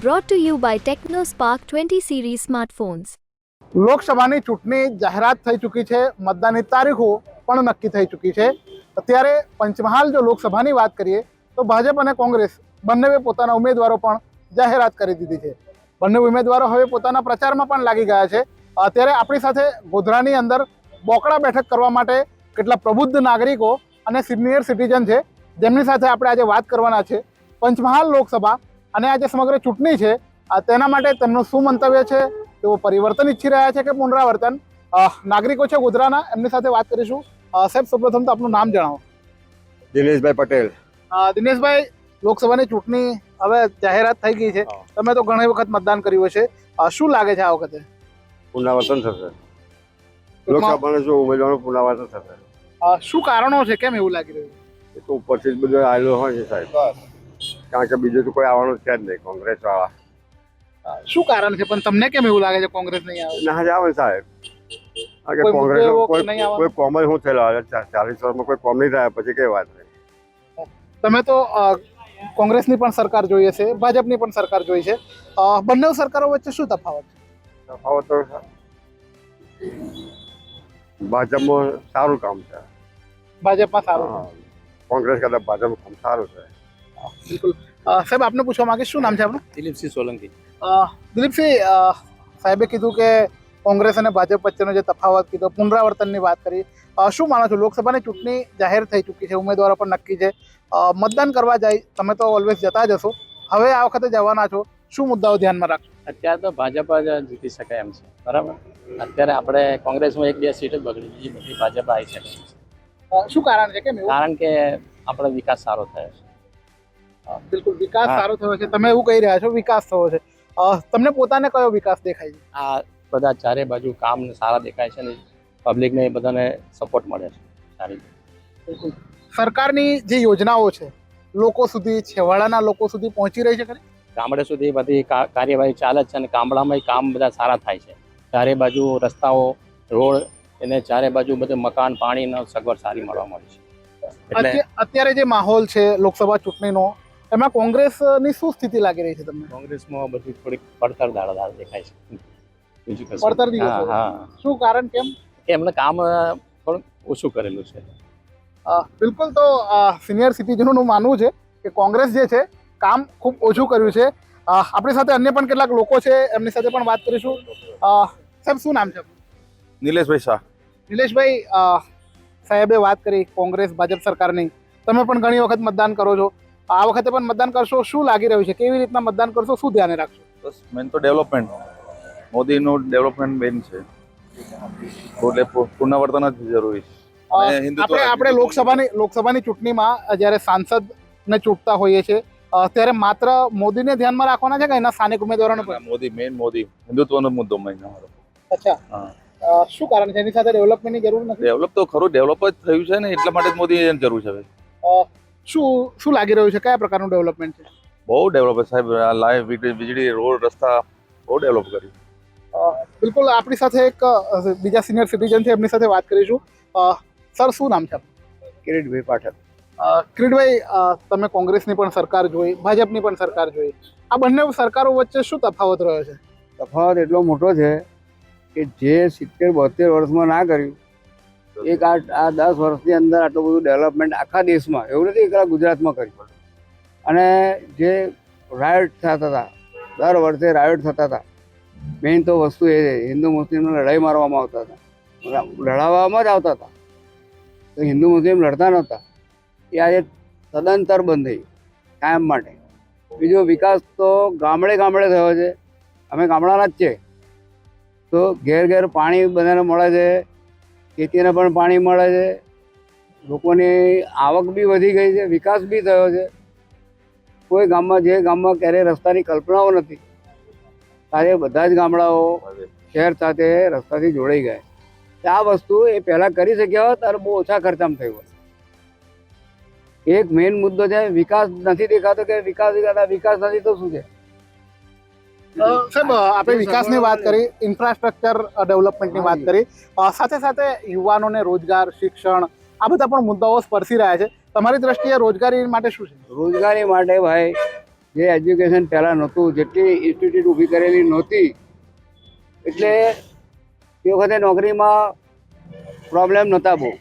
Brought to you by TechnoSpark 20 series smartphones. લોકસભાની ચૂંટણી જાહેરાત થઈ ચૂકી છે. મતદાનની તારીખો પણ નક્કી થઈ ચૂકી છે. અત્યારે પંચમહાલ જો લોકસભાની વાત કરીએ, તો ભાજપ અને કોંગ્રેસ બંનેએ પોતાના ઉમેદવારો પણ જાહેરાત કરી દીધી છે. બંને ઉમેદવારો હવે પોતાના પ્રચારમાં પણ લાગી ગયા છે. અત્યારે આપણી સાથે ગોધરાની અંદર બોકડા બેઠક કરવા માટે કેટલા પ્રબુદ્ધ નાગરિકો અને સિનિયર સિટીઝન છે, જેમની સાથે આપણે આજે વાત કરવાના છે. પંચમહાલ લોકસભા અને આ જે સમગ્ર ચૂંટણી છે તેના માટે તેમનું શું મંતવ્ય છે? તેઓ પરિવર્તન ઈચ્છી રહ્યા છે કે પુનરાવર્તન? નાગરિકો છે ગોધરાના એમની સાથે વાત કરીશું. સાહેબ સૌપ્રથમ તો આપનું નામ જણાવો. દિનેશભાઈ પટેલ. દિનેશભાઈ લોકસભાની ચૂંટણી હવે જાહેરાત થઈ ગઈ છે. તમે તો ઘણી વખત મતદાન કર્યું છે શું લાગે છે આ વખતે? પુનરાવર્તન થશે. લોકસભાના જો ઉમેદવારનું પુનરાવર્તન થશે. શું કારણો છે? કેમ એવું લાગી રહ્યું? એ તો ઉપરથી જ બધું આવેલું હોય છે સાહેબ. કારણ કે બીજું તો કોઈ આવવાનું છે જ નહીં કોંગ્રેસ વાળા શું કારણ છે? પણ તમને કેમ એવું લાગે છે કોંગ્રેસ નહીં આવે? ના આવે સાહેબ. કારણ કે કોંગ્રેસ કોઈ કોમ જ શું થયેલો ચાલીસ વર્ષમાં કોઈ કોમ નહીં થાય પછી કઈ વાત નહીં તમે તો કોંગ્રેસની પણ સરકાર જોઈએ છે ભાજપની પણ સરકાર જોઈ છે. બંને સરકારો વચ્ચે શું તફાવત છે? તફાવત તો ભાજપમાં સારું કામ છે. ભાજપમાં સારું કોંગ્રેસ કરતાં ભાજપનું કામ સારું છે. બિલકુલ. સાહેબ આપને પૂછવા માંગે શું નામ છે આપનું દિલીપસિંહ સોલંકી દિલીપસિંહ સાહેબે કીધું કે કોંગ્રેસ અને ભાજપ વચ્ચેનો જે તફાવત કીધો પુનરાવર્તનની વાત કરી શું માનો છો? લોકસભાની ચૂંટણી જાહેર થઈ ચૂકી છે ઉમેદવારો પણ નક્કી છે. મતદાન કરવા જાય તમે તો ઓલવેઝ જતા જ હશો. હવે આ વખતે જવાના છો શું મુદ્દાઓ ધ્યાનમાં રાખશો? અત્યારે તો ભાજપ જ જીતી શકાય એમ છે બરાબર? અત્યારે આપણે કોંગ્રેસમાં એક બે સીટ જ બગડી બીજી બધી ભાજપ આવી શકે છે. શું કારણ છે કે કારણ કે આપણો વિકાસ સારો થયો છે. બિલકુલ. વિકાસ સારો થયો છે. તમે એવું કહી રહ્યા છો વિકાસ થયો છે. તમને પોતાને કયો વિકાસ દેખાય છે? આ બધા ચારે બાજુ કામ સારા દેખાય છે ને પબ્લિકને બધાને સપોર્ટ મળે છે. સારી બિલકુલ. સરકારની જે યોજનાઓ છે લોકો સુધી છેવાડાના લોકો સુધી પહોંચી રહી છે ખરી? ગામડે સુધી બધી કાર્યવાહી ચાલે છે અને ગામડામાં કામ બધા સારા થાય છે. ચારે બાજુ રસ્તાઓ રોડ એને ચારે બાજુ બધું મકાન પાણીનો સગવડ સારી મળવા મળી છે. અત્યારે જે માહોલ છે લોકસભા ચૂંટણીનો એમાં કોંગ્રેસની શું સ્થિતિ લાગી રહી છે તમને? કોંગ્રેસમાં બધી થોડીક પડતર દાડા દેખાય છે. બીજું કશું. પડતર. દિવસો. હા શું કારણ કેમ? કે એમને કામ પણ ઓછું કરેલું છે. બિલકુલ તો સિનિયર સિટીઝનોનું માનવું છે કે કોંગ્રેસ જે છે કામ ખૂબ ઓછું કર્યું છે. આપણી સાથે અન્ય પણ કેટલાક લોકો છે એમની સાથે પણ વાત કરીશું. સાહેબ શું નામ છે નિલેશભાઈ શાહ. નિલેશભાઈ સાહેબે વાત કરી કોંગ્રેસ ભાજપ સરકારની. તમે પણ ઘણી વખત મતદાન કરો છો. આ વખતે પણ મતદાન કરશો? શું લાગી રહ્યું છે? કેવી રીતના મતદાન કરશો? શું ધ્યાને રાખશો? બસ મેન તો ડેવલપમેન્ટ મોદીનું ડેવલપમેન્ટ મેન છે. એટલે પુનરાવર્તન જ જરૂરી છે. આપણે આપણે લોકસભાની લોકસભાની ચૂંટણીમાં જ્યારે સાંસદને ચૂંટતા હોઈએ છીએ ત્યારે માત્ર મોદીને ધ્યાનમાં રાખવાના છે કે એના સ્થાનિક ઉમેદવારોને પણ? મોદી મેન મોદી. હિન્દુત્વનો મુદ્દો અમારો. અચ્છા. શું કારણ છે? એની સાથે ડેવલપમેન્ટની જરૂર નથી? ડેવલપ તો ખરું ડેવલપ જ થયું છે ને એટલા માટે મોદી જરૂર છે શું શું લાગી રહ્યું છે? કયા પ્રકારનું ડેવલપમેન્ટ છે? બહુ ડેવલપ સાહેબ. લાઈવ વીજળી વીજળી રોડ રસ્તા બહુ ડેવલપ કર્યું. બિલકુલ આપણી સાથે એક બીજા સિનિયર સિટીઝન છે એમની સાથે વાત કરીશું. સર શું નામ છે? કિરીટભાઈ પાઠક. કિરીટભાઈ તમે કોંગ્રેસની પણ સરકાર જોઈ ભાજપની પણ સરકાર જોઈ. આ બંને સરકારો વચ્ચે શું તફાવત રહ્યો છે? તફાવત એટલો મોટો છે કે જે સિત્તેર બોતેર વર્ષમાં ના કર્યું એક આ આ દસ વર્ષની અંદર આટલું બધું ડેવલપમેન્ટ આખા દેશમાં, એવું નથી એકલા ગુજરાતમાં કર્યું અને જે રાયટ થતા હતા, દર વર્ષે રાયોટ થતા હતા મેઇન તો વસ્તુ એ છે, હિન્દુ મુસ્લિમને લડાઈ મારવામાં આવતા હતા. લડાવવામાં જ આવતા હતા. તો હિન્દુ મુસ્લિમ લડતા નહોતા. એ આજે તદંતર બંધ થઈ કાયમ માટે. બીજો વિકાસ તો ગામડે ગામડે થયો છે. અમે ગામડાના જ છે તો ઘેર ઘેર પાણી બધાને મળે છે. ખેતીને પણ પાણી મળે છે. લોકોની આવક બી વધી ગઈ છે, વિકાસ બી થયો છે. કોઈ ગામમાં જે ગામમાં ક્યારેય રસ્તાની કલ્પનાઓ નથી. ત્યારે બધા જ ગામડાઓ શહેર સાથે રસ્તાથી જોડાઈ ગયા આ વસ્તુ એ પહેલાં કરી શક્યા હોત, ત્યારે બહુ ઓછા ખર્ચામાં થયું હોત. એક મેઇન મુદ્દો છે, વિકાસ નથી દેખાતો કે વિકાસ દેખાતા, વિકાસ નથી તો શું છે? સાહેબ આપણે વિકાસની વાત કરી ઇન્ફ્રાસ્ટ્રક્ચર ડેવલપમેન્ટની વાત કરી. સાથે સાથે યુવાનોને રોજગાર શિક્ષણ આ બધા પણ મુદ્દાઓ સ્પર્શી રહ્યા છે. તમારી દ્રષ્ટિએ રોજગારી માટે શું છે? રોજગારી માટે ભાઈ જે એજ્યુકેશન પહેલાં નહોતું જેટલી ઇન્સ્ટિટ્યૂટ ઊભી કરેલી નહોતી એટલે તે વખતે નોકરીમાં પ્રોબ્લેમ નહોતા બહુ.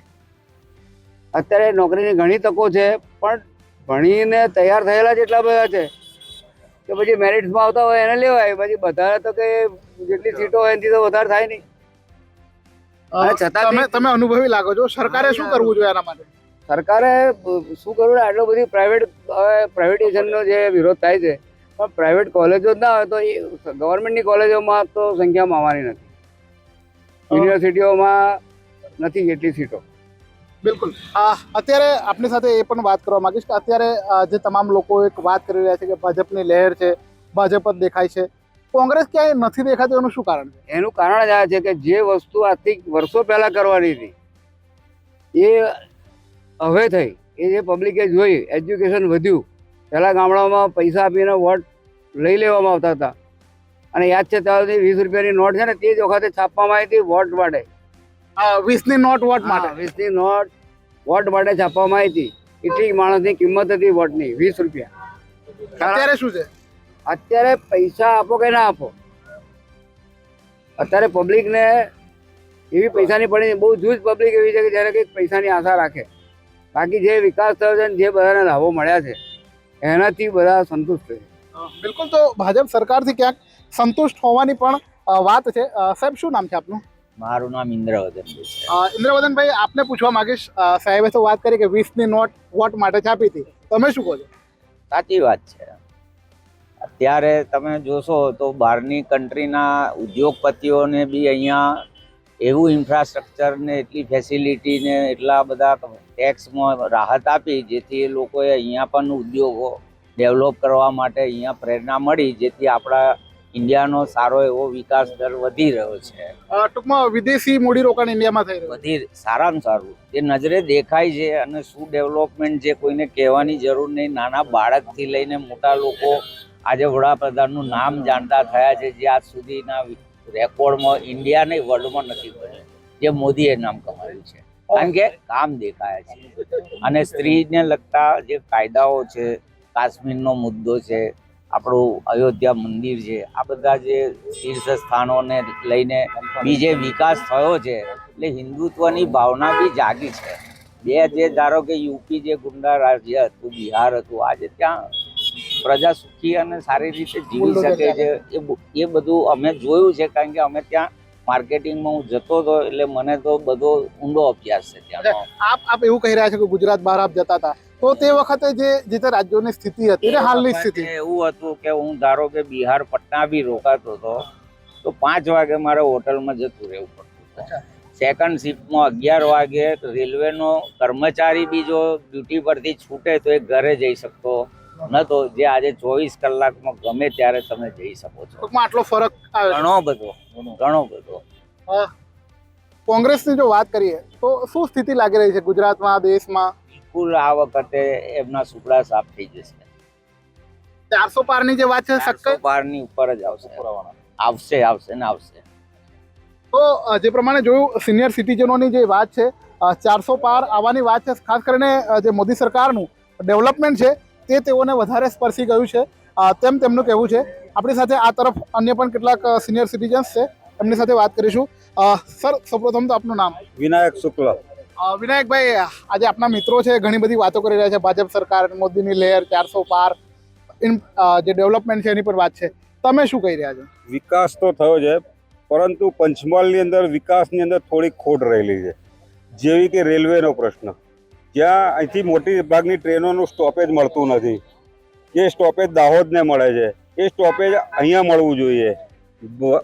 અત્યારે નોકરીની ઘણી તકો છે પણ ભણીને તૈયાર થયેલા જ એટલા બધા છે. કે પછી મેરિટ્સમાં આવતા હોય એને લેવાય. પછી બધા તો કે જેટલી સીટો હોય એનાથી તો વધારે થાય નહીં. અને છતાં તમે તમે અનુભવી લાગો છો? સરકારે શું કરવું જોઈએ એના માટે? સરકારે શું કરવું આટલો બધી પ્રાઇવેટ હવે પ્રાઇવેટાઇઝેશનનો જે વિરોધ થાય છે પણ પ્રાઇવેટ કોલેજો ના હોય તો એ ગવર્મેન્ટની કોલેજોમાં તો સંખ્યામાં આવવાની નથી. યુનિવર્સિટીઓમાં નથી એટલી સીટો. બિલકુલ. અત્યારે આપની સાથે એ પણ વાત કરવા માંગીશ કે અત્યારે જે તમામ લોકો એક વાત કરી રહ્યા છે કે ભાજપની લહેર છે, ભાજપ જ દેખાય છે. કોંગ્રેસ ક્યાંય નથી દેખાતું, એનું શું કારણ છે? એનું કારણ જ આ છે કે જે વસ્તુ આજથી વર્ષો પહેલાં કરવાની હતી, એ હવે થઈ. એ જે પબ્લિકે જોઈ એજ્યુકેશન વધ્યું. પહેલાં ગામડાઓમાં પૈસા આપીને વોટ લઈ લેવામાં આવતા હતા. અને યાદ છે ત્યાં સુધી વીસ રૂપિયાની નોટ છે ને, તે જ વખતે છાપવામાં આવી હતી, વોટ માટે આ વીસની નોટ વોટ માટે. હા, વીસની નોટ વોટ માટે છાપવામાં આવી હતી. એટલી માણસની કિંમત હતી વોટની વીસ રૂપિયા. અત્યારે શું છે? અત્યારે પૈસા આપો કે ના આપો? અત્યારે પબ્લિકને એવી પૈસાની પડી બહુ જૂજ પબ્લિક એવી છે કે જ્યારે કંઈક પૈસાની આશા રાખે. બાકી જે વિકાસ થયો છે જે બધાને લાભો મળ્યા છે એનાથી બધા સંતુષ્ટ છે. બિલકુલ તો ભાજપ સરકારથી ક્યાંક સંતુષ્ટ હોવાની પણ વાત છે. સાહેબ શું નામ છે આપનું? મારું નામ ઇન્દ્રવદન છે. ઇન્દ્રવદનભાઈ આપને પૂછવા માંગીશ સાહેબે તો વાત કરી કે વીસની નોટ વોટ માટે છાપી હતી. તમે શું કહો છો? સાચી વાત છે. અત્યારે તમે જોશો તો બહારની કન્ટ્રીના ઉદ્યોગપતિઓને બી અહીંયા એવું ઇન્ફ્રાસ્ટ્રક્ચર ને એટલી ફેસિલિટી ને એટલા બધા ટેક્સમાં રાહત આપી જેથી એ લોકોએ અહીંયા પણ ઉદ્યોગો ડેવલપ કરવા માટે અહીંયા પ્રેરણા મળી જેથી આપણા ઇન્ડિયાનો સારો એવો વિકાસ દર વધી રહ્યો છે. ટૂંકમાં વિદેશી મૂડીરોકાણ ઇન્ડિયામાં થઈ રહ્યું વધી સારામાં સારું. એ નજરે દેખાય છે અને શું ડેવલપમેન્ટ જે કોઈને કહેવાની જરૂર નહીં નાના બાળકથી લઈને મોટા લોકો આજે વડાપ્રધાનનું નામ જાણતા થયા છે જે આજ સુધીના રેકોર્ડમાં ઇન્ડિયા નહીં વર્લ્ડમાં નથી બન્યું જે મોદીએ નામ કમાયું છે. કારણ કે કામ દેખાયા છે. અને સ્ત્રીને લગતા જે કાયદાઓ છે કાશ્મીરનો મુદ્દો છે આપણું અયોધ્યા મંદિર છે. આ બધા જે તીર્થ સ્થાનોને લઈને બીજે વિકાસ થયો છે એટલે હિન્દુત્વની ભાવના બી જાગી છે. બે જે ધારો કે યુપી જે ગુંડા રાજ્ય હતું બિહાર હતું આજે ત્યાં પ્રજા સુખી અને સારી રીતે જીવી શકે છે. એ એ બધું અમે જોયું છે કારણ કે અમે ત્યાં માર્કેટિંગમાં હું જતો હતો એટલે મને તો બધો ઊંડો અભ્યાસ છે ત્યાં આપ આપ એવું કહી રહ્યા છો કે ગુજરાત બહાર આપ જતા હતા. તો તે વખતે જે જે તે રાજ્યોની સ્થિતિ હતી ને હાલની સ્થિતિ. એવું હતું કે હું ધારો કે બિહાર પટના બી રોકાતો હતો તો પાંચ વાગે મારે હોટલમાં જતું રહેવું પડતું સેકન્ડ શિફ્ટમાં અગિયાર વાગે રેલવેનો કર્મચારી બી જો ડ્યુટી પરથી છૂટે તો એ ઘરે જઈ શકતો નતો. જે આજે ચોવીસ કલાકમાં ગમે ત્યારે તમે જઈ શકો છો. આટલો ફરક ઘણો બધો ઘણો. બધો. કોંગ્રેસની જો વાત કરીએ તો શું સ્થિતિ લાગી રહી છે ગુજરાતમાં દેશમાં? બિલકુલ આ વખતે એમના સુપડા સાફ થઈ જશે. ચારસો પારની જે વાત છે સક્કર પારની ઉપર જ આવશે. આવશે આવશે ને આવશે. તો જે પ્રમાણે જોયું સિનિયર સિટીઝનોની જે વાત છે ચારસો પાર આવવાની વાત છે ખાસ કરીને જે મોદી સરકારનું ડેવલપમેન્ટ છે તે તેઓને વધારે સ્પર્શી ગયું છે. તેમ તેમનું કહેવું છે. આપણી સાથે આ તરફ અન્ય પણ કેટલાક સિનિયર સિટીઝન્સ છે. એમની સાથે વાત કરીશું. સર સૌપ્રથમ તો આપનું નામ. વિનાયક શુક્લ. વિનાયકભાઈ, આજે આપના મિત્રો છે, ઘણી બધી વાતો કરી રહ્યા છે, ભાજપ સરકાર, મોદીની લહેર, ચારસો પાર, ઇન જે ડેવલપમેન્ટ છે, એની પર વાત છે. તમે શું કહી રહ્યા છો? વિકાસ તો થયો છે, પરંતુ પંચમહાલની અંદર વિકાસની અંદર થોડીક ખોટ રહેલી છે. જેવી કે રેલવેનો પ્રશ્ન. જ્યાં અહીંથી મોટી ભાગની ટ્રેનોનું સ્ટોપેજ મળતું નથી. એ સ્ટોપેજ દાહોદને મળે છે, એ સ્ટોપેજ અહીંયા મળવું જોઈએ.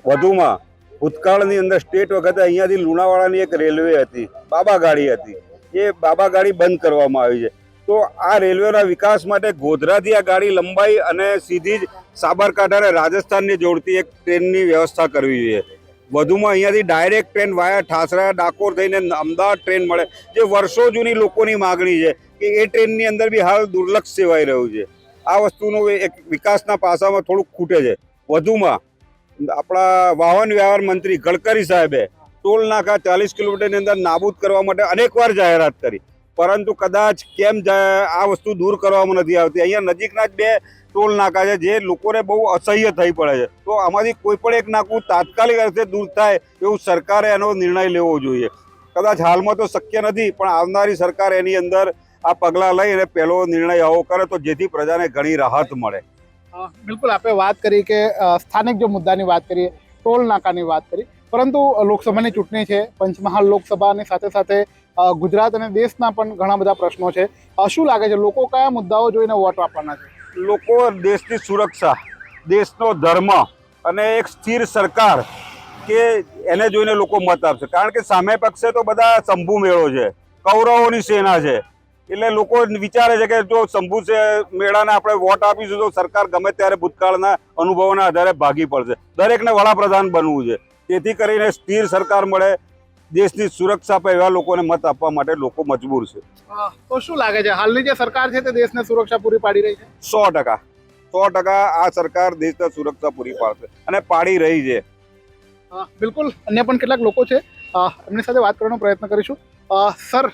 વધુમાં ભૂતકાળની અંદર સ્ટેટ વખતે અહીંયાથી લુણાવાડાની એક રેલવે હતી, બાબા ગાડી હતી. એ બાબા ગાડી બંધ કરવામાં આવી છે. તો આ રેલવેના વિકાસ માટે ગોધરાથી આ ગાડી લંબાઈ અને સીધી જ સાબરકાંઠા અને રાજસ્થાનને જોડતી એક ટ્રેનની વ્યવસ્થા કરવી જોઈએ. વધુમાં અહીંયાથી direct train via Thasra Dakor થઈને અમદાવાદ ટ્રેન મળે. જે વર્ષો જૂની લોકોની માગણી છે કે એ ટ્રેનની અંદર બી હાલ દુર્લક્ષ સેવાઈ રહ્યું છે. આ વસ્તુનું એક વિકાસના પાસામાં થોડુંક ખૂટે છે. વધુમાં આપણા વાહન વ્યવહાર મંત્રી ગડકરી સાહેબે ટોલ નાકા ચાલીસ કિલોમીટરની અંદર નાબૂદ કરવા માટે અનેકવાર જાહેરાત કરી. પરંતુ કદાચ કેમ આ વસ્તુ દૂર કરવામાં નથી આવતી. અહીંયા નજીકના જ બે ટોલ નાકા છે જે લોકોને બહુ અસહ્ય થઈ પડે છે. તો આમાંથી કોઈ પણ એક નાકું તાત્કાલિક અર્થે દૂર થાય એવું સરકારે એનો નિર્ણય લેવો જોઈએ. કદાચ હાલમાં તો શક્ય નથી, પણ આવનારી સરકાર એની અંદર આ પગલાં લઈ અને પહેલો નિર્ણય આવો કરે તો જેથી પ્રજાને ઘણી રાહત મળે. બિલકુલ આપણે વાત કરી કે સ્થાનિક જો મુદ્દાની વાત કરીએ, ટોલ નાકાની વાત કરી. પરંતુ લોકસભાની ચૂંટણી છે, પંચમહાલ લોકસભાની સાથે સાથે ગુજરાત અને દેશના પણ ઘણા બધા પ્રશ્નો છે. શું લાગે છે, લોકો કયા મુદ્દાઓ જોઈને વોટ આપવાના છે? લોકો દેશની સુરક્ષા, દેશનો ધર્મ અને એક સ્થિર સરકાર કે એને જોઈને લોકો મત આપશે. કારણ કે સામે પક્ષે તો બધા શંભુ મેળો છે, કૌરવોની સેના છે એટલે લોકો વિચારે છે કે જો શંભુ છે મેળાને આપણે વોટ આપીશું તો સરકાર ગમે ત્યારે ભૂતકાળના અનુભવોના આધારે ભાગી પડશે. દરેકને વડાપ્રધાન બનવું છે. તેથી કરીને સ્થિર સરકાર મળે દેશની સુરક્ષા પર એવા લોકોને મત આપવા માટે લોકો મજબૂર છે. તો શું લાગે છે? હાલની જે સરકાર છે તે દેશને સુરક્ષા પૂરી પાડી રહી છે? સો ટકા. સો ટકા આ સરકાર દેશને સુરક્ષા પૂરી પાડશે અને પાડી રહી છે. બિલકુલ. અન્ય પણ કેટલાક લોકો છે. એમની સાથે વાત કરવાનો પ્રયત્ન કરીશું. સર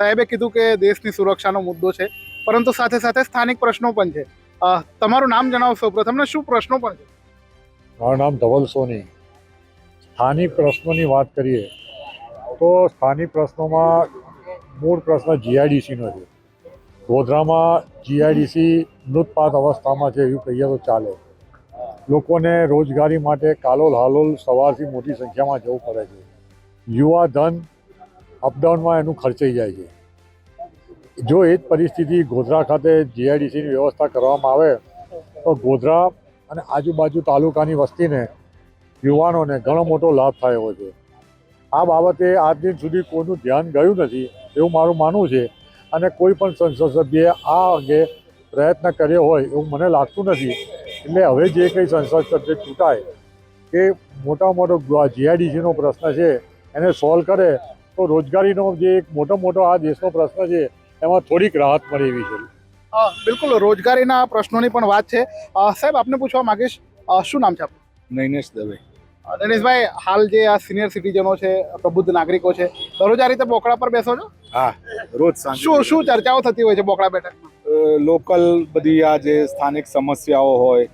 સાહેબે કીધું કે દેશની સુરક્ષાનો મુદ્દો છે, પરંતુ સાથે સાથે સ્થાનિક પ્રશ્નો પણ છે. તમારું નામ જણાવશો પ્રથમ ને શું પ્રશ્નો પણ છે? મારું નામ ધવલ સોની. સ્થાનિક પ્રશ્નોની વાત કરીએ, તો સ્થાનિક પ્રશ્નોમાં મૂળ પ્રશ્ન જીઆઈડીસીનો છે. ગોધરામાં જીઆઈડીસી મૃતપાત અવસ્થામાં છે એવું કહીએ તો ચાલે. લોકોને રોજગારી માટે કાલોલ હાલોલ સવારથી મોટી સંખ્યામાં જવું પડે છે. યુવા ધન અપડાઉનમાં એનું ખર્ચાઈ જાય છે. જો એ જ પરિસ્થિતિ ગોધરા ખાતે જીઆઈડીસીની વ્યવસ્થા કરવામાં આવે, તો ગોધરા અને આજુબાજુ તાલુકાની વસ્તીને યુવાનોને ઘણો મોટો લાભ થાય છે. આ બાબતે આજ દિન સુધી કોઈનું ધ્યાન ગયું નથી એવું મારું માનવું છે અને કોઈ પણ સંસદ સભ્યએ આ અંગે પ્રયત્ન કર્યો હોય એવું મને લાગતું નથી. એટલે હવે જે કંઈ સંસદ સભ્ય ચૂંટાય કે મોટા મોટો જીઆઈડીસીનો પ્રશ્ન છે, એને સોલ્વ કરે તો રોજગારીનો જે એક મોટો મોટો આ દેશનો પ્રશ્ન છે એમાં થોડીક રાહત મળે એવી છે. બિલકુલ રોજગારીના પ્રશ્નોની પણ વાત છે. સાહેબ આપને પૂછવા માંગીશ શું નામ છે આપનું? નૈનેશ દવે. અ, દિનેશભાઈ હાલ જે આ સિનિયર સિટીઝનો છે પ્રબુદ્ધ નાગરિકો છે દરરોજ આ રીતે બોકડા પર બેસો છો? હા રોજ સાંજે. શું શું ચર્ચાઓ થતી હોય છે બોકડા બેઠકમાં? લોકલ બધી આ જે સ્થાનિક સમસ્યાઓ હોય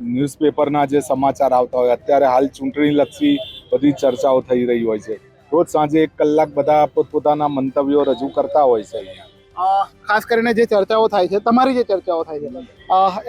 ન્યૂઝપેપરના જે સમાચાર આવતા હોય અત્યારે હાલ ચૂંટણી લક્ષી બધી ચર્ચાઓ થઈ રહી હોય છે. રોજ સાંજે એક કલાક બધા પોતપોતાના મંતવ્યો રજૂ કરતા હોય છે અહીંયા. ખાસ કરીને જે ચર્ચાઓ થાય છે તમારી જે ચર્ચાઓ થાય છે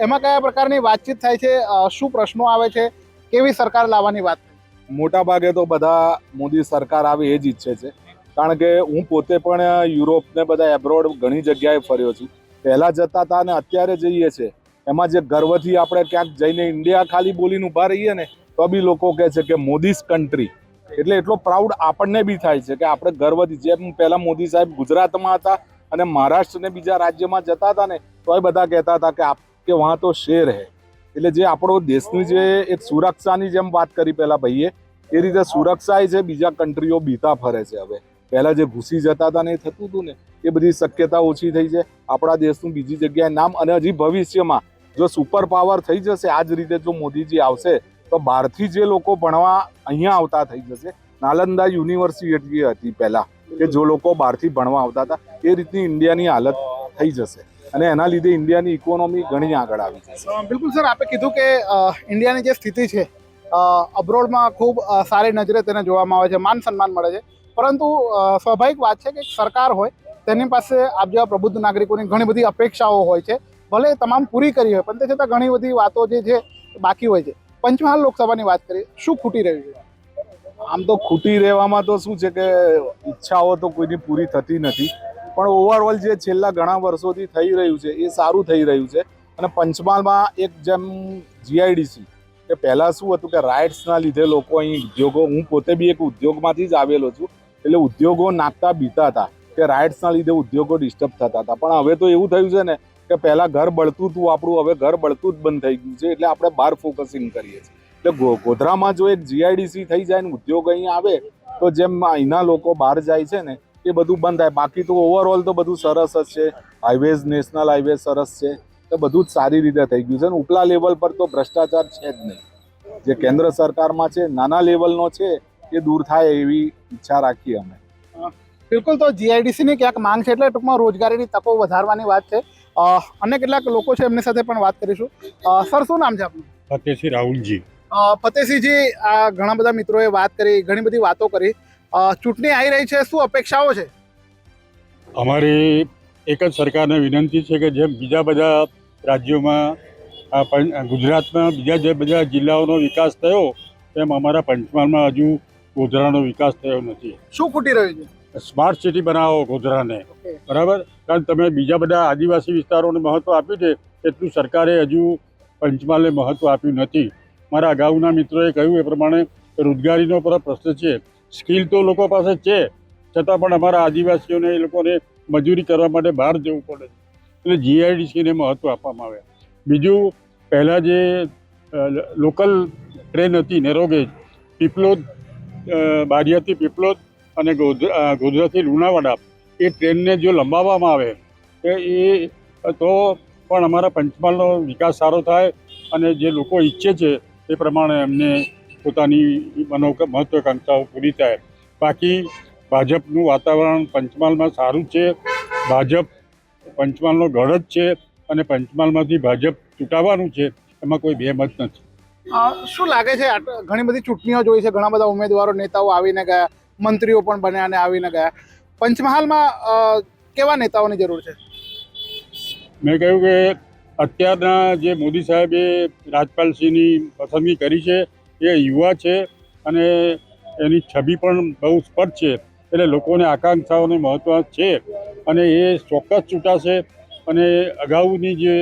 એમાં કયા પ્રકારની વાતચીત થાય છે શું પ્રશ્નો આવે છે કેવી સરકાર લાવવાની વાત મોટા ભાગે તો બધા મોદી સરકાર આવે એ જ ઈચ્છે છે. કારણ કે હું પોતે પણ યુરોપ ને બધા એબ્રોડ ઘણી જગ્યાએ ફર્યો છું. પહેલા જતા હતા અને અત્યારે જઈએ છે. એમાં જે ગર્વથી આપણે ક્યાંક જઈને ઇન્ડિયા ખાલી બોલીને ઊભા રહીએ ને તો બી લોકો કહે છે કે મોદીસ કન્ટ્રી એટલે એટલો પ્રાઉડ આપણને બી થાય છે કે આપણે ગર્વથી, જેમ પહેલા મોદી સાહેબ ગુજરાતમાં હતા અને મહારાષ્ટ્રને બીજા રાજ્યમાં જતા હતા ને તો એ બધા કહેતા હતા કે આપ કે વહાં તો શેર હે. એટલે જે આપણો દેશની જે એક સુરક્ષાની જેમ વાત કરી પહેલા ભાઈએ, એ રીતે સુરક્ષા છે, બીજા કન્ટ્રીઓ બીતા ફરે છે હવે. પહેલાં જે ઘૂસી જતા હતા ને એ થતું હતું ને, એ બધી શક્યતા ઓછી થઈ છે. આપણા દેશનું બીજી જગ્યાએ નામ અને હજી ભવિષ્યમાં જો સુપર પાવર થઈ જશે આ જ રીતે જો મોદીજી આવશે તો બહારથી જે લોકો ભણવા અહીંયા આવતા થઈ જશે, નાલંદા યુનિવર્સિટી હતી પહેલા, કે જો લોકો બહારથી ભણવા આવતા હતા, એ રીતની ઇન્ડિયાની હાલત થઈ જશે. અને એના લીધે ઇન્ડિયાની ઇકોનોમી ઘણી આગળ આવી જશે. બિલકુલ સર, આપે કીધું કે ઇન્ડિયાની જે સ્થિતિ છે અબ્રોડમાં ખૂબ સારી નજરે તેને જોવામાં આવે છે, માન સન્માન મળે છે. પરંતુ સ્વાભાવિક વાત છે કે સરકાર હોય, તેની પાસે આપ જેવા પ્રબુદ્ધ નાગરિકોની ઘણી બધી અપેક્ષાઓ હોય છે. ભલે તમામ પૂરી કરી હોય, પણ તે છતાં ઘણી બધી વાતો જે છે, બાકી હોય છે. પંચમહાલ લોકસભાની વાત કરીએ, શું ખૂટી રહ્યું છે? આમ તો ખૂટી રહેવામાં તો શું છે કે, ઈચ્છાઓ તો કોઈની પૂરી થતી નથી. પણ ઓવરઓલ જે છેલ્લા ઘણા વર્ષોથી થઈ રહ્યું છે, એ સારું થઈ રહ્યું છે. અને પંચમહાલમાં એક જેમ જીઆઈડીસી કે પહેલાં શું હતું કે રાઇટ્સના લીધે લોકો અહીં ઉદ્યોગો, હું પોતે બી એક ઉદ્યોગમાંથી જ આવેલો છું, એટલે ઉદ્યોગો નાખતા બીતા હતા, કે રાઇટ્સના લીધે ઉદ્યોગો ડિસ્ટર્બ થતા હતા. પણ હવે તો એવું થયું છે ને કે પહેલાં ઘર બળતું હતું, આપણું હવે ઘર બળતું જ બંધ થઈ ગયું છે, એટલે આપણે બહાર ફોકસિંગ કરીએ છીએ. એટલે ગોધરામાં જો એક જીઆઈડીસી થઈ જાય ને ઉદ્યોગ અહીં આવે, તો જેમ અહીંના લોકો બહાર જાય છે ને, એ બધું બંધ થાય. બાકી તો ઓવરઓલ તો બધું સરસ જ છે. હાઈવેઝ નેશનલ હાઈવે સરસ છે. તો બધું જ સારી રીતે થઈ ગયું છે. અને ઉપલા લેવલ પર તો ભ્રષ્ટાચાર છે જ નહીં. જે કેન્દ્ર સરકારમાં છે, નાના લેવલનો છે, એ દૂર થાય એવી ઈચ્છા રાખીએ અમે. બિલકુલ તો જીઆઈડીસીની ક્યાંક માંગ છે, એટલે ટૂંકમાં રોજગારીની તકો વધારવાની વાત છે. અન્ય કેટલાક લોકો છે એમની સાથે પણ વાત કરીશું. સર શું નામ છે આપનું? ફતેહસિંહ રાહુલજી. ફતેહસિંહજી આ ઘણા બધા મિત્રોએ વાત કરી ઘણી બધી વાતો કરી. ચૂંટણી આવી રહી છે શું અપેક્ષાઓ છે? અમારી એક જ સરકારને વિનંતી છે કે જેમ બીજા બધા રાજ્યોમાં ગુજરાતમાં બીજા જે બધા જિલ્લાઓનો વિકાસ થયો તેમ અમારા પંચમહાલમાં હજુ ગોધરાનો વિકાસ થયો નથી. શું ખૂટી રહ્યું છે? સ્માર્ટ સિટી બનાવો ગોધરાને. બરાબર? કારણ તમે બીજા બધા આદિવાસી વિસ્તારોને મહત્ત્વ આપ્યું છે એટલું સરકારે હજુ પંચમહાલને મહત્ત્વ આપ્યું નથી. મારા અગાઉના મિત્રોએ કહ્યું એ પ્રમાણે રોજગારીનો પણ પ્રશ્ન છે. સ્કિલ તો લોકો પાસે છે છતાં પણ અમારા આદિવાસીઓને એ લોકોને મજૂરી કરવા માટે બહાર જવું પડે છે. એટલે જીઆઈડીસીને મહત્ત્વ આપવામાં આવે. બીજું પહેલાં જે લોકલ ટ્રેન હતી નેરોગેજ પીપલોદ બારિયાથી પીપલોદ અને ગોધરા ગોધરાથી લુણાવાડા એ ટ્રેનને જો લંબાવવામાં આવે, તો એ, તો પણ અમારા પંચમહાલનો વિકાસ સારો થાય અને જે લોકો ઈચ્છે છે એ પ્રમાણે એમને પોતાની મનો મહત્વાકાંક્ષાઓ પૂરી થાય. બાકી ભાજપનું વાતાવરણ પંચમહાલમાં સારું છે. ભાજપ પંચમહાલનો ગઢ જ છે અને પંચમહાલમાંથી ભાજપ ચૂંટાવાનું છે, એમાં કોઈ બે મત નથી. શું લાગે છે? ઘણી બધી ચૂંટણીઓ જોઈ છે, ઘણા બધા ઉમેદવારો, નેતાઓ આવીને ગયા. મંત્રીઓ પણ બન્યા અને આવીને ગયા. પંચમહાલમાં કેવા નેતાઓની જરૂર છે? મેં કહ્યું કે અત્યારના જે મોદી સાહેબે રાજપાલસિંહની પસંદગી કરી છે, એ યુવા છે અને એની છબી પણ બહુ સ્પષ્ટ છે. એટલે લોકોને આકાંક્ષાઓને મહત્ત્વ છે અને એ ચોક્કસ ચૂંટાશે અને અગાઉની જે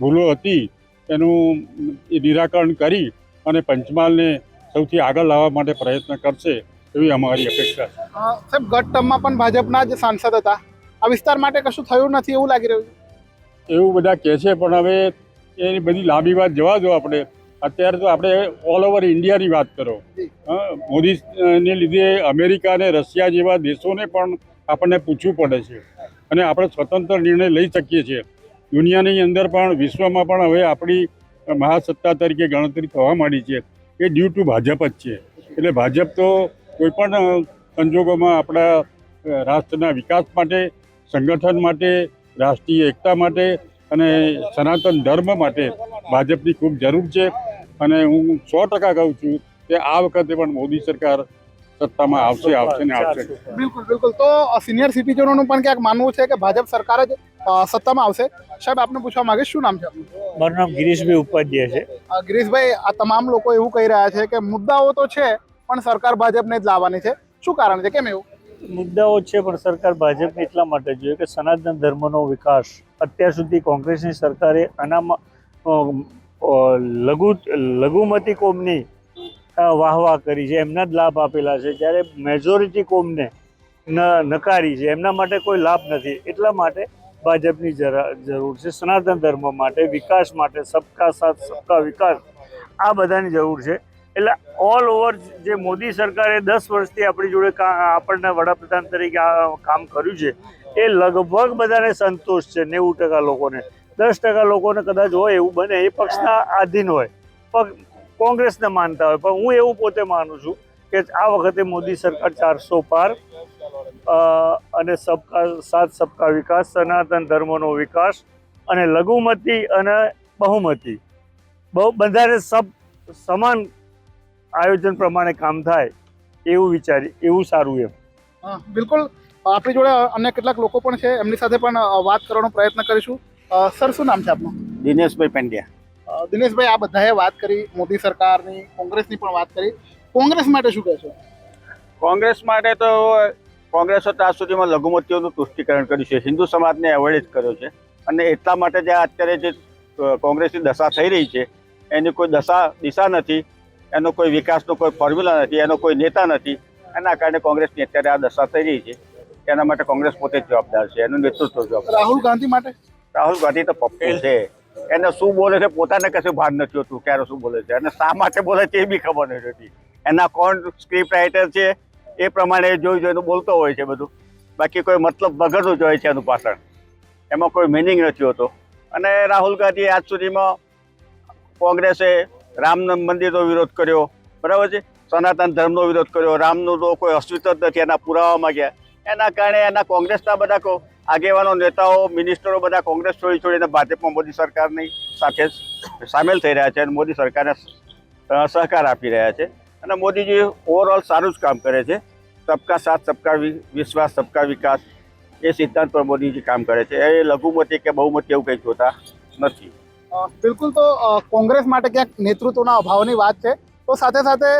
ભૂલો હતી એનું એ નિરાકરણ કરી અને પંચમહાલને સૌથી આગળ લાવવા માટે પ્રયત્ન કરશે. એવી અમારી અપેક્ષા છે. સાહેબ ગત ટર્મમાં પણ ભાજપના જ સાંસદ હતા. આ વિસ્તાર માટે કશું થયું નથી એવું લાગી રહ્યું છે? એવું બધા કહે છે પણ હવે એની બધી લાંબી વાત જવા દો આપણે. અત્યારે તો આપણે ઓલ ઓવર ઇન્ડિયાની વાત કરો. મોદીને મોદી લીધે અમેરિકા અને રશિયા જેવા દેશોને પણ આપણને પૂછવું પડે છે. અને આપણે સ્વતંત્ર નિર્ણય લઈ શકીએ છીએ. દુનિયાની અંદર પણ વિશ્વમાં પણ હવે આપણી મહાસત્તા તરીકે ગણતરી થવા માંડી છે. એ ડ્યુ ટુ ભાજપ જ છે. એટલે ભાજપ તો કોઈ પણ સંજોગોમાં આપણા રાષ્ટ્રના વિકાસ માટે સંગઠન માટે રાષ્ટ્રીય એકતા માટે અને સનાતન ધર્મ માટે ભાજપની ખૂબ જરૂર છે. અને હું સો ટકા કહું છું કે આ વખતે પણ મોદી સરકાર સત્તામાં આવશે આવશે ને આવશે. બિલકુલ બિલકુલ. તો સિનિયર સિટીઝનોનું પણ ક્યાંક માનવું છે કે ભાજપ સરકાર જ સત્તામાં આવશે? સાહેબ આપને પૂછવા માંગે શું નામ છે આપનું? મારું નામ ગિરીશભાઈ ઉપાધ્યાય છે. ગિરીશભાઈ આ તમામ લોકો એવું કહી રહ્યા છે કે મુદ્દાઓ તો છે પણ સરકાર ભાજપને જ લાવવાની છે. શું કારણ છે? કેમ એવું? મુદ્દાઓ છે, પણ સરકાર ભાજપને એટલા માટે જોઈએ કે સનાતન ધર્મનો વિકાસ. અત્યાર સુધી કોંગ્રેસની સરકારે આનામાં લઘુ, લઘુમતી કોમની વાહવાહ કરી છે. એમના જ લાભ આપેલા છે. જ્યારે મેજોરિટી કોમને નકારી છે, એમના માટે કોઈ લાભ નથી. એટલા માટે ભાજપની જરા, જરૂર છે સનાતન ધર્મ માટે, વિકાસ માટે, સબકા સાથ, સબકા વિકાસ. આ બધાની જરૂર છે. એટલે ઓલ ઓવર જે મોદી સરકારે દસ વર્ષથી આપણી જોડે આપણને વડાપ્રધાન તરીકે કામ કર્યું છે, એ લગભગ બધાને સંતોષ છે, નેવું ટકા લોકોને. દસ ટકા લોકોને કદાચ હોય એવું બને, એ પક્ષના આધીન હોય. કોંગ્રેસને માનતા હોય. પણ હું એવું પોતે માનું છું કે આ વખતે મોદી સરકાર ચારસો પાર અને સબકા, સાત સબકા વિકાસ, સનાતન ધર્મનો વિકાસ અને લઘુમતી અને બહુમતી. બહુ, બધાને સબ, સમાન આયોજન પ્રમાણે કામ થાય એવું વિચારી એવું સારું એમ. બિલકુલ. આપણી જોડે અન્ય કેટલાક લોકો પણ છે એમની સાથે પણ વાત કરવાનો પ્રયત્ન કરીશું. સર શું નામ છે આપનું? દિનેશભાઈ પંડ્યા. દિનેશભાઈ આ બધાએ વાત કરી મોદી સરકારની કોંગ્રેસની પણ વાત કરી. કોંગ્રેસ માટે શું કહેશો? કોંગ્રેસ માટે તો કોંગ્રેસો ત્યાં સુધીમાં લઘુમતીઓનું તુષ્ટિકરણ કર્યું છે. હિન્દુ સમાજને એવોઇડ કર્યો છે. અને એટલા માટે જે અત્યારે જે કોંગ્રેસની દશા થઈ રહી છે એની કોઈ દશા દિશા નથી. એનો કોઈ વિકાસનો કોઈ ફોર્મ્યુલા નથી એનો કોઈ નેતા નથી. એના કારણે કોંગ્રેસની અત્યારે આ દશા થઈ રહી છે. એના માટે કોંગ્રેસ પોતે જ જવાબદાર છે એનું નેતૃત્વ જવાબદાર રાહુલ ગાંધી માટે? રાહુલ ગાંધી તો પપ્પુ છે. એને શું બોલે છે પોતાને કશું ભાન નથી હોતું ક્યારે શું બોલે છે? અને શા માટે બોલે છે એ બી ખબર નથી હોતી. એના કોણ સ્ક્રિપ્ટ રાઇટર છે એ પ્રમાણે જોઈ જોઈને બોલતો હોય છે બધું. બાકી કોઈ મતલબ વગરનું જ હોય છે એનું ભાષણ. એમાં કોઈ મિનિંગ નથી હોતો. અને રાહુલ ગાંધી આજ સુધીમાં કોંગ્રેસે રામ મંદિરનો વિરોધ કર્યો. બરાબર છે? સનાતન ધર્મનો વિરોધ કર્યો. રામનું તો કોઈ અસ્તિત્વ નથી, એના પુરાવા માંગ્યા એના કારણે એના કોંગ્રેસના બધા આગેવાનો, નેતાઓ, મિનિસ્ટરો બધા કોંગ્રેસ છોડી છોડીને ભાજપમાં મોદી સરકારની સાથે સામેલ થઈ રહ્યા છે અને મોદી સરકારને સહકાર આપી રહ્યા છે. અને મોદીજી ઓવરઓલ સારું જ કામ કરે છે. સબકા સાથ, સબકા વિશ્વાસ, સબકા વિકાસ એ સિદ્ધાંત પર મોદીજી કામ કરે છે. એ લઘુમતી કે બહુમતી એવું કંઈ જોતા નથી. બિલકુલ તો કોંગ્રેસ માટે ક્યાંક નેતૃત્વના અભાવની વાત છે. તો સાથે સાથે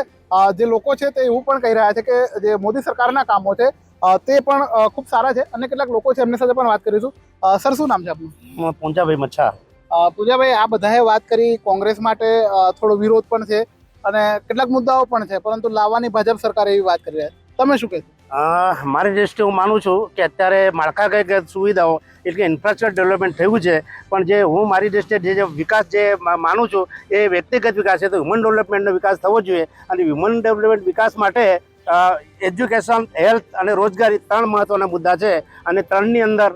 જે લોકો છે તે એવું પણ કહી રહ્યા છે કે જે મોદી સરકારના કામો છે તે પણ ખૂબ સારા છે અને કેટલાક લોકો છે એમની સાથે પણ વાત કરીશું. સર શું નામ છે આપનું? પૂંજાભાઈ મચ્છા. પૂજાભાઈ આ બધાએ વાત કરી કોંગ્રેસ માટે થોડો વિરોધ પણ છે અને કેટલાક મુદ્દાઓ પણ છે પરંતુ લાવવાની ભાજપ સરકાર એવી વાત કરી રહ્યા છે. તમે શું કહેશો? મારી દ્રષ્ટિએ હું માનું છું કે અત્યારે માળખાગત સુવિધાઓ એટલે કે ઇન્ફ્રાસ્ટ્રક્ચર ડેવલપમેન્ટ થયું છે, પણ જે હું મારી દ્રષ્ટિએ જે જે વિકાસ જે માનું છું એ વ્યક્તિગત વિકાસ છે, તો હ્યુમન ડેવલપમેન્ટનો વિકાસ થવો જોઈએ. અને હ્યુમન ડેવલપમેન્ટ વિકાસ માટે એજ્યુકેશન હેલ્થ અને રોજગારી ત્રણ મહત્ત્વના મુદ્દા છે. અને ત્રણની અંદર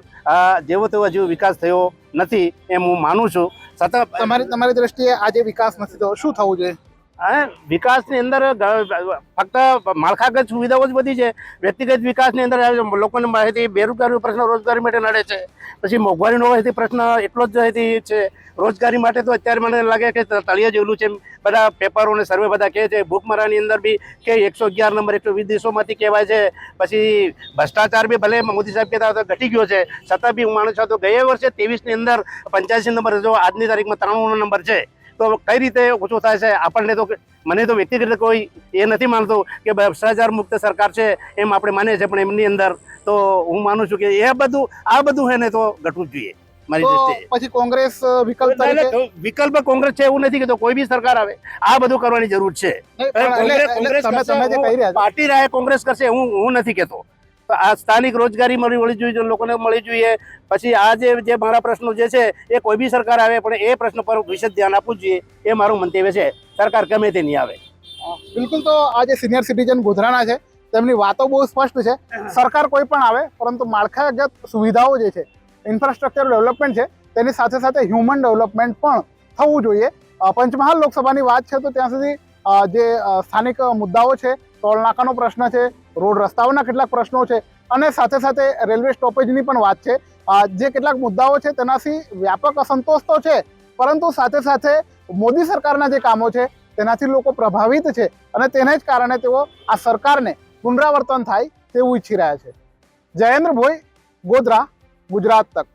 જેવો તેવો હજુ વિકાસ થયો નથી એમ હું માનું છું. સતત તમારી તમારી દ્રષ્ટિએ આજે વિકાસ નથી તો શું થવું જોઈએ? વિકાસની અંદર ફક્ત માળખાગત સુવિધાઓ જ બધી છે. વ્યક્તિગત વિકાસની અંદર લોકોને માહિતી, બેરોજગારી પ્રશ્ન રોજગારી માટે નડે છે. પછી મોંઘવારીનો માહિતી પ્રશ્ન એટલો જ માહિતી છે. રોજગારી માટે તો અત્યારે મને લાગે કે તળિયે જેવું છે બધા પેપરો અને સર્વે બધા કહે છે. ભૂખમરાની અંદર બી કે એકસો અગિયાર નંબર, એકસો વીસ દેશોમાંથી કહેવાય છે. પછી ભ્રષ્ટાચાર બી ભલે મોદી સાહેબ કહેતા હતા ઘટી ગયો છે. છતાં બી હું માનું છું તો ગયા વર્ષે ત્રેવીસની અંદર પંચ્યાસી નંબર, જો આજની તારીખમાં ત્રાણું નંબર છે. તો કઈ રીતે ઓછું થાય છે? આપણને તો મને તો વ્યક્તિગત રીતે કોઈ એ નથી માનતો કે ભ્રષ્ટાચાર મુક્ત સરકાર છે એમ આપણે માનીએ છીએ પણ એમની અંદર તો હું માનું છું કે એ બધું આ બધું હે ને તો ઘટવું જોઈએ મારી દ્રષ્ટિએ. પછી કોંગ્રેસ વિકલ્પ તરીકે? વિકલ્પ કોંગ્રેસ છે એવું નથી કે તો કોઈ બી સરકાર આવે. આ બધું કરવાની જરૂર છે. પાર્ટી રાહે કોંગ્રેસ કરશે હું હું નથી કહેતો. તો આ સ્થાનિક રોજગારી મળી મળી જોઈએ લોકોને મળી જોઈએ. પછી આ જે જે મારા પ્રશ્નો જે છે એ કોઈ બી સરકાર આવે પણ એ પ્રશ્ન પર વિશેષ ધ્યાન આપવું જોઈએ. એ મારું મંતવ્ય છે. સરકાર ગમે તે નહીં આવે. બિલકુલ તો આ જે સિનિયર સિટીઝન ગોધરાના છે તેમની વાતો બહુ સ્પષ્ટ છે. સરકાર કોઈ પણ આવે પરંતુ માળખાગત સુવિધાઓ જે છે ઇન્ફ્રાસ્ટ્રક્ચર ડેવલપમેન્ટ છે તેની સાથે સાથે હ્યુમન ડેવલપમેન્ટ પણ થવું જોઈએ. પંચમહાલ લોકસભાની વાત છે તો ત્યાં સુધી જે સ્થાનિક મુદ્દાઓ છે ટોલ નાકાનો પ્રશ્ન છે રોડ રસ્તાઓના કેટલાક પ્રશ્નો છે અને સાથે સાથે રેલવે સ્ટોપેજની પણ વાત છે. જે કેટલાક મુદ્દાઓ છે તેનાથી વ્યાપક અસંતોષ તો છે, પરંતુ સાથે સાથે મોદી સરકારના જે કામો છે તેનાથી લોકો પ્રભાવિત છે અને તેને જ કારણે તેઓ આ સરકારને પુનરાવર્તન થાય તેવું ઈચ્છી રહ્યા છે. જયેન્દ્ર ભોઈ ગોધરા, ગુજરાત તક.